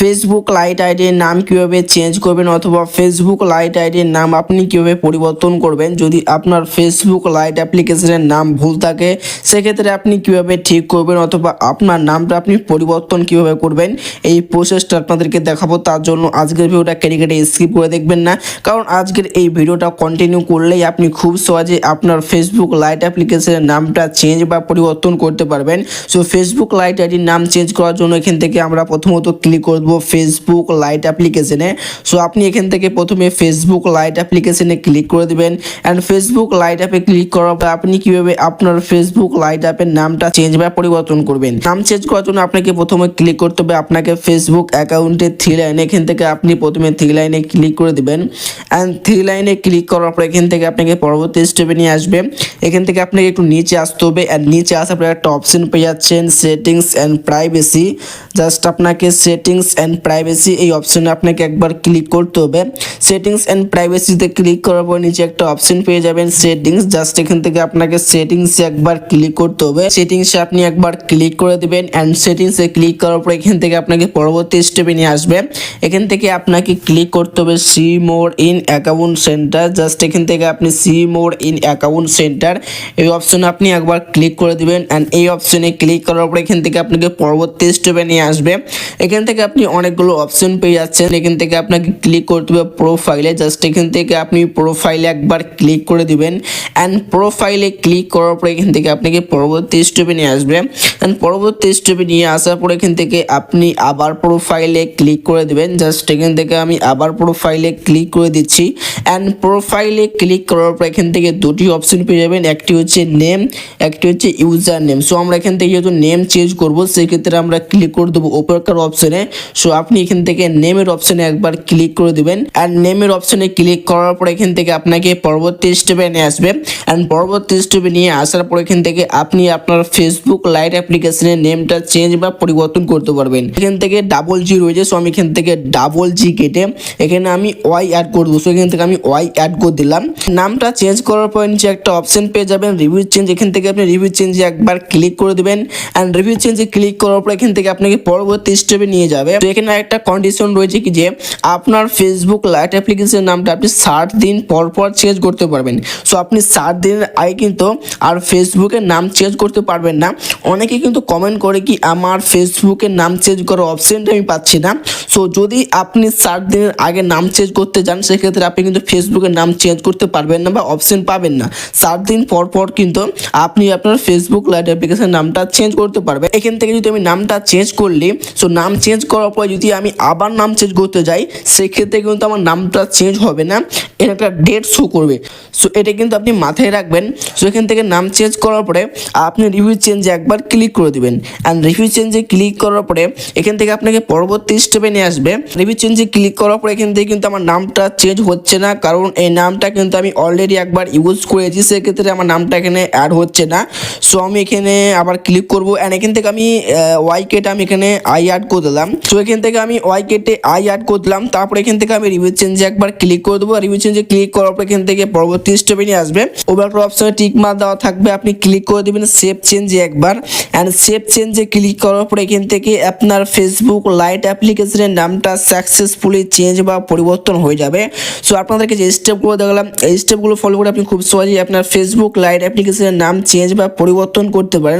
Facebook light আইডির নাম কীভাবে চেঞ্জ করবেন অথবা ফেসবুক লাইট আইডির নাম আপনি কীভাবে পরিবর্তন করবেন যদি আপনার ফেসবুক লাইট অ্যাপ্লিকেশনের নাম ভুল থাকে, সেক্ষেত্রে আপনি কীভাবে ঠিক করবেন অথবা আপনার নামটা আপনি পরিবর্তন কীভাবে করবেন, এই প্রসেসটা আপনাদেরকে দেখাবো। তার জন্য আজকের ভিডিওটা কেটে কেটে স্কিপ করে দেখবেন না। কারণ আজকের এই ভিডিওটা কন্টিনিউ করলেই আপনি খুব সহজে আপনার ফেসবুক লাইট অ্যাপ্লিকেশনের নামটা চেঞ্জ বা পরিবর্তন করতে পারবেন। সো ফেসবুক লাইট আইডির নাম চেঞ্জ করার জন্য এখান থেকে আমরা প্রথমত ক্লিক করব। ফেসবুক লাইট অ্যাপ্লিকেশনে সো আপনি এখান থেকে প্রথমে ফেসবুক লাইট অ্যাপ্লিকেশনে ক্লিক করে দেবেন। অ্যান্ড ফেসবুক লাইট অ্যাপে ক্লিক করার পর আপনি কীভাবে আপনার ফেসবুক লাইট অ্যাপের নামটা চেঞ্জ বা পরিবর্তন করবেন। নাম চেঞ্জ করার জন্য আপনাকে প্রথমে ক্লিক করতে হবে আপনাকে ফেসবুক অ্যাকাউন্টে থ্রি লাইনে এখান থেকে আপনি প্রথমে থ্রি লাইনে ক্লিক করে দেবেন। অ্যান্ড থ্রি লাইনে ক্লিক করার পর এখান থেকে আপনাকে পরবর্তী স্টেপে নিয়ে আসবে। এখান থেকে আপনাকে একটু নিচে আসতে হবে। অ্যান্ড নিচে আসার পর একটা অপশন পেয়ে যাচ্ছেন সেটিংস অ্যান্ড প্রাইভেসি জাস্ট আপনাকে সেটিংস অ্যান্ড প্রাইভেসি এই অপশনে আপনাকে একবার ক্লিক করতে হবে। সেটিংস অ্যান্ড প্রাইভেসিতে ক্লিক করার পর নিচে একটা অপশন পেয়ে যাবেন সেটিংস জাস্ট এখান থেকে আপনাকে সেটিংসে একবার ক্লিক করতে হবে। সেটিংসে আপনি একবার ক্লিক করে দেবেন অ্যান্ড সেটিংসে ক্লিক করার পর এখান থেকে আপনাকে পরবর্তী স্টেপে নিয়ে আসবে। এখান থেকে আপনাকে ক্লিক করতে হবে see more in account centre just এখান থেকে আপনি see more in account centre এই অপশনে আপনি একবার ক্লিক করে দিবেন অ্যান্ড এই অপশনে ক্লিক করার পর এখান থেকে আপনাকে পরবর্তী স্টেপে নিয়ে আসবে। এখান থেকে আপনি অনেকগুলো অপশন পেয়ে যাচ্ছেন। এখান থেকে আপনাকে ক্লিক করতে হবে প্রোফাইলে জাস্ট এখান থেকে আপনি প্রোফাইলে একবার ক্লিক করে দিবেন। অ্যান্ড প্রোফাইলে ক্লিক করার পরে এখান থেকে আপনাকে পরবর্তী স্টেপে নিয়ে আসবে। অ্যান্ড পরবর্তী স্টেপে নিয়ে আসার পর এখান থেকে আপনি আবার প্রোফাইলে ক্লিক করে দিবেন। জাস্ট এখান থেকে আমি আবার প্রোফাইলে ক্লিক করে দিচ্ছি। অ্যান্ড প্রোফাইলে ক্লিক করার পর এখান থেকে দুটি অপশন পেয়ে যাবেন। একটি হচ্ছে নেম একটি হচ্ছে ইউজার নেম সো আমরা এখান থেকে যেহেতু নেম চেঞ্জ করব, সেক্ষেত্রে আমরা ক্লিক করে দেবো ওপরকার অপশনে সো আপনি এখান থেকে নেমের অপশনে একবার ক্লিক করে দিবেন। অ্যান্ড নেমের অপশনে ক্লিক করার পর এখান থেকে আপনাকে পরবর্তী স্টেপে নিয়ে আসবে। অ্যান্ড পরবর্তী স্টেপে নিয়ে আসার পর এখান থেকে আপনি আপনার ফেসবুক লাইট অ্যাপ্লিকেশনের নেমটা চেঞ্জ বা পরিবর্তন করতে পারবেন। এখান থেকে ডাবল জি রয়েছে সো আমি এখান থেকে ডাবল জি কেটে এখানে আমি ওয়াই অ্যাড করে দেবো। সো এখান থেকে আমি ওয়াই অ্যাড করে দিলাম। নামটা চেঞ্জ করার পর নিচে একটা অপশন পেয়ে যাবেন রিভিউ চেঞ্জ এখান থেকে আপনি রিভিউ চেঞ্জে একবার ক্লিক করে দেবেন। অ্যান্ড রিভিউ চেঞ্জে ক্লিক করার পর এখান থেকে আপনাকে পরবর্তী স্টেপে নিয়ে যাবে। তো এখানে একটা কন্ডিশন রয়েছে কি যে আপনার ফেসবুক লাইট অ্যাপ্লিকেশনের নামটা আপনি ষাট দিন পর পর চেঞ্জ করতে পারবেন। সো আপনি ষাট দিনের আগে কিন্তু আর ফেসবুকের নাম চেঞ্জ করতে পারবেন না। অনেকে কিন্তু কমেন্ট করে কি আমার ফেসবুকের নাম চেঞ্জ করার অপশনটা আমি পাচ্ছি না। সো যদি আপনি ষাট দিনের আগে নাম চেঞ্জ করতে যান, সেক্ষেত্রে আপনি কিন্তু ফেসবুকের নাম চেঞ্জ করতে পারবেন না বা অপশান পাবেন না। ষাট দিন পর পর কিন্তু আপনি আপনার ফেসবুক লাইট অ্যাপ্লিকেশন নামটা চেঞ্জ করতে পারবেন। এখান থেকে যদি আমি নামটা চেঞ্জ করলি সো নাম চেঞ্জ করার পর যদি আমি আবার নাম চেঞ্জ করতে যাই, সেক্ষেত্রে কিন্তু আমার নামটা চেঞ্জ হবে না। এটা একটা ডেট শো করবে। সো এটা কিন্তু আপনি মাথায় রাখবেন। সো এখান থেকে নাম চেঞ্জ করার পরে আপনি রিভিউ চেঞ্জে একবার ক্লিক করে দেবেন। অ্যান্ড রিভিউ চেঞ্জে ক্লিক করার পরে এখান থেকে আপনাকে পরবর্তী স্টেপে নিয়ে আসবে। রিভিউ চেঞ্জে ক্লিক করার পরে এখান থেকে কিন্তু আমার নামটা চেঞ্জ হচ্ছে না। কারণ এই নামটা কিন্তু আমি অলরেডি একবার ইউজ করেছি, সেক্ষেত্রে আমার নামটা এখানে অ্যাড হচ্ছে না। সো আমি এখানে আবার ক্লিক করব। অ্যান্ড এখান থেকে আমি ওয়াই কেটে আমি এখানে আই অ্যাড করে দিলাম। সো এখান থেকে আমি ওয়াই কেটে আই অ্যাড করে দিলাম তারপর এখান থেকে আমি রিভিউ চেঞ্জে একবার ক্লিক করে দেবো। রিভিউ চেঞ্জে ক্লিক করার পর এখান থেকে পরবর্তী স্টেপে নিয়ে আসবে। ওভার অপশনে টিক মার দেওয়া থাকবে, আপনি ক্লিক করে দেবেন সেভ চেঞ্জে একবার। অ্যান্ড সেভ চেঞ্জে ক্লিক করার পর এখান থেকে আপনার ফেসবুক লাইট অ্যাপ্লিকেশনের নামটা সাকসেসফুলি চেঞ্জ বা পরিবর্তন হয়ে যাবে। সো আপনাদেরকে যে স্টেপগুলো দেখলাম, এই স্টেপগুলো ফলো করে আপনি খুব সহজেই আপনার ফেসবুক লাইট অ্যাপ্লিকেশনের নাম চেঞ্জ বা পরিবর্তন করতে পারেন।